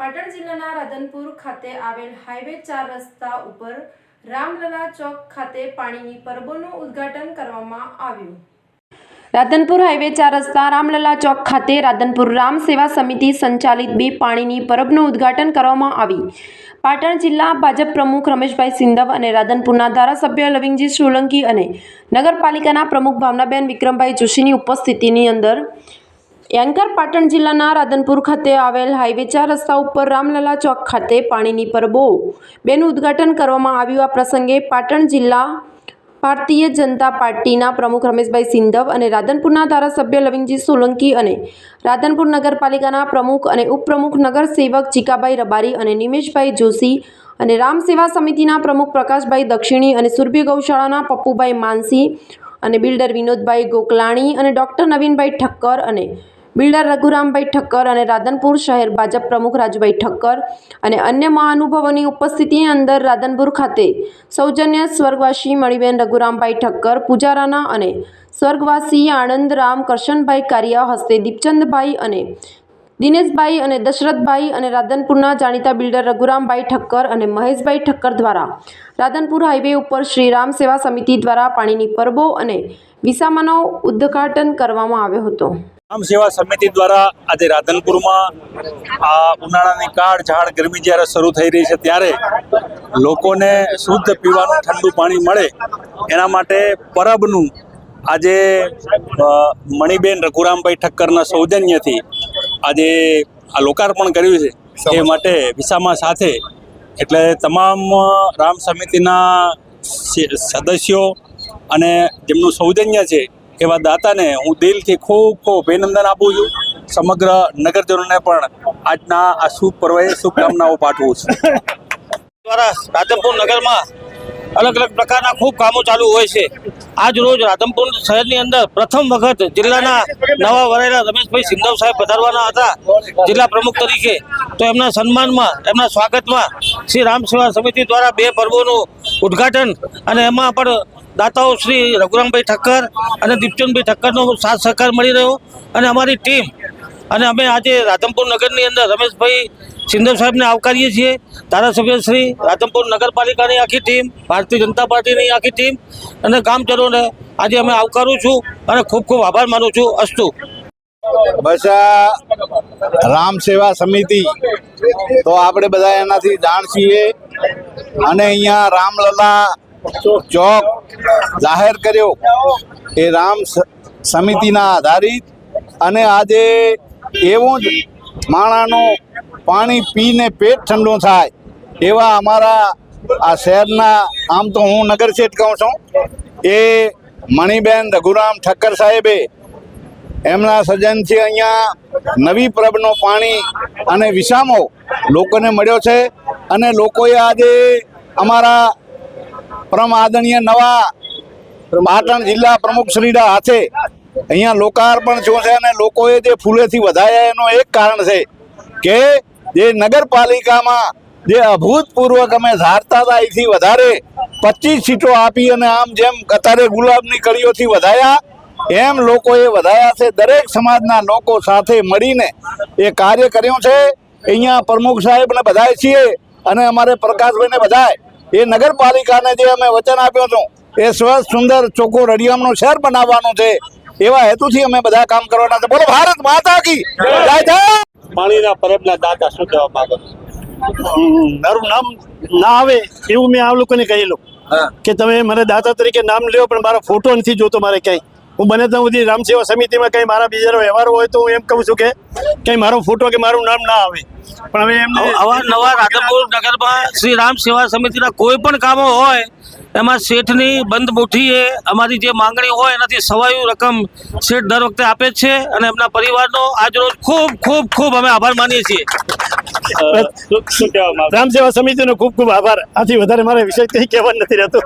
પાટણ જિલ્લાના રાધનપુર ખાતે આવેલ હાઈવે ચાર રસ્તા ઉપર રામલલા ચોક ખાતે પાણીની પરબોનું ઉદ્ઘાટન કરવામાં આવ્યું. રાધનપુર હાઈવે ચાર રસ્તા રામલલા ચોક ખાતે રાધનપુર રામ સેવા સમિતિ સંચાલિત બે પાણીની પરબનું ઉદ્ઘાટન કરવામાં આવી. પાટણ જિલ્લા ભાજપ પ્રમુખ રમેશભાઈ સિંધવ અને રાધનપુરના ધારાસભ્ય લવિંગજી સોલંકી અને નગરપાલિકાના પ્રમુખ ભાવનાબેન વિક્રમભાઈ જોશીની ઉપસ્થિતિની અંદર યાંકર પાટણ જિલ્લાના રાધનપુર ખાતે આવેલ હાઈવે ચાર રસ્તા ઉપર રામલલા ચોક ખાતે પાણીની પરબો બેનું ઉદ્ઘાટન કરવામાં આવ્યું. આ પ્રસંગે પાટણ જિલ્લા ભારતીય જનતા પાર્ટીના પ્રમુખ રમેશભાઈ સિંધવ અને રાધનપુરના ધારાસભ્ય લવિંગજી સોલંકી અને રાધનપુર નગરપાલિકાના પ્રમુખ અને ઉપપ્રમુખ નગરસેવક ચીકાભાઈ રબારી અને નિમેશભાઈ જોશી અને રામ સેવા સમિતિના પ્રમુખ પ્રકાશભાઈ દક્ષિણી અને સુરભી ગૌશાળાના પપ્પુભાઈ માનસી અને બિલ્ડર વિનોદભાઈ ગોકલાણી અને ડૉક્ટર નવીનભાઈ ઠક્કર અને બિલ્ડર રઘુરામભાઈ ઠક્કર અને રાધનપુર શહેર ભાજપ પ્રમુખ રાજુભાઈ ઠક્કર અને અન્ય મહાનુભાવોની ઉપસ્થિતિની અંદર રાધનપુર ખાતે સૌજન્ય સ્વર્ગવાસી મણિબેન રઘુરામભાઈ ઠક્કર, પૂજારાના અને સ્વર્ગવાસી આનંદરામ કરશનભાઈ કારિયા હસ્તે દીપચંદભાઈ અને દિનેશભાઈ અને દશરથભાઈ અને રાધનપુરના જાણીતા બિલ્ડર રઘુરામભાઈ ઠક્કર અને મહેશભાઈ ઠક્કર દ્વારા રાધનપુર હાઈવે ઉપર શ્રી રામ સેવા સમિતિ દ્વારા પાણીની પરબો અને વિસામાનો ઉદ્ઘાટન કરવામાં આવ્યો હતો. રામ સેવા સમિતિ દ્વારા આજે રાધનપુરમાં આ ઉનાળાની કાળ ઝાડ ગરમી જ્યારે શરૂ થઈ રહી છે ત્યારે લોકોને શુદ્ધ પીવાનું ઠંડુ પાણી મળે એના માટે પરબનું આજે મણિબેન રઘુરામભાઈ ઠક્કરના સૌજન્યથી આજે આ લોકાર્પણ કર્યું છે. એ માટે વિસામા સાથે એટલે તમામ રામ સમિતિના સદસ્યો અને જેમનું સૌજન્ય છે એવા દાતાને હું દિલથી ખૂબ ખૂબ અભિનંદન આપું છું. સમગ્ર નગરજનોને પણ આજના આ શુભ પર્વે, શુભકામનાઓ પાઠવું છું. દ્વારા રાધનપુર નગરમાં અલગ અલગ પ્રકારના ખૂબ કામો ચાલુ હોય છે. આજ રોજ રાધનપુર શહેરની અંદર પ્રથમ વખત જિલ્લાના નવા વરેલા રમેશભાઈ સિંધવ સાહેબ પધારવાના હતા, જિલ્લા પ્રમુખ તરીકે. તો એમના સન્માનમાં, એમના સ્વાગતમાં શ્રી રામ સેવા સમિતિ દ્વારા બે પર્વોનું ઉદ્ઘાટન અને એમાં પણ દાતાઓ શ્રી રઘુરામભાઈ ઠક્કર અને દીપચંદભાઈ ઠક્કરનો સાથ સહકાર મળી રહ્યો અને અમારી ટીમ અને અમે આજે રાધમપુર નગરની અંદર રમેશભાઈ સિંધવ સાહેબને આવકારીએ છીએ. ધારાસભ્ય શ્રી રાધમપુર નગરપાલિકાની આખી ટીમ, ભારતીય જનતા પાર્ટીની આખી ટીમ અને ગામજનોને આજે અમે આવકારું છું અને ખૂબ ખૂબ આભાર માનું છું. અસ્તુ. બસ રામ સેવા સમિતિ, તો આપણે બધા એનાથી જાણ છીએ. અને અહીંયા રામલલા ચોક જાહેર કર્યો એ રામ સમિતિના આધારિત અને આજે એવું જ માણાનું પાણી પીને પેટ ઠંડુ થાય એવા અમારા આ શહેરના, આમ તો હું નગર શેઠ કહું છું, એ મણિબેન રઘુરામ ઠક્કર સાહેબે એમના સજ્જનથી અહીંયા નવી પ્રભનો પાણી અને વિસામો લોકોને મળ્યો છે અને લોકોએ આજે અમારા પરમ આદરણીય નવા પાટણ જિલ્લા પ્રમુખ શ્રીના હાથે અહીંયા લોકાર્પણ થયું છે અને લોકોએ જે ફૂલેથી વધાયા એનું એક કારણ છે કે જે નગરપાલિકામાં જે અભૂતપૂર્વક અમે ધારતા હતા, એથી વધારે પચીસ સીટો આપી અને આમ જેમ અત્યારે ગુલાબની કળીઓથી વધાયા, એમ લોકોએ વધાયા છે. દરેક સમાજના લોકો સાથે મળીને એ કાર્ય કર્યું છે. અહીંયા પ્રમુખ સાહેબને બધાય છીએ અને અમારે પ્રકાશભાઈને બધાય એ નગરપાલિકાને જે અમે વચન આપ્યું હતું એ સ્વચ્છ સુંદર ચોખ્ખું રડિયામનું શહેર બનાવવાનું છે એવા હેતુથી અમે બધા કામ કરવાના છે. બોલો ભારત માતા કી જય જય પાણીના પરબના દાતા શું કહેવા માંગો મારું નામ ના આવે એવું મેં આ લોકોને કહેલું કે તમે મને દાતા તરીકે નામ લ્યો પણ મારો ફોટો નથી જોતો મારે ક્યાંય. હું બને ત્યાં સુધી રામ સેવા સમિતિમાં કંઈ મારા બીજા વ્યવહાર હોય તો હું એમ કહું છું કે કંઈ મારો ફોટો કે મારું નામ ના આવે. પણ હવે એમને અવારનવાર રાધનપુર નગરમાં શ્રી રામ સેવા સમિતિના કોઈ પણ કામો હોય એમાં શેઠની બંધ મુઠ્ઠીએ અમારી જે માંગણી હોય એનાથી સવાયું રકમ શેઠ દર વખતે આપે જ છે અને એમના પરિવારનો આજ રોજ ખૂબ ખૂબ ખૂબ અમે આભાર માનીએ છીએ. રામ સેવા સમિતિનો ખૂબ ખૂબ આભાર. આથી વધારે મારે વિષય કંઈ કહેવા નથી રહેતો.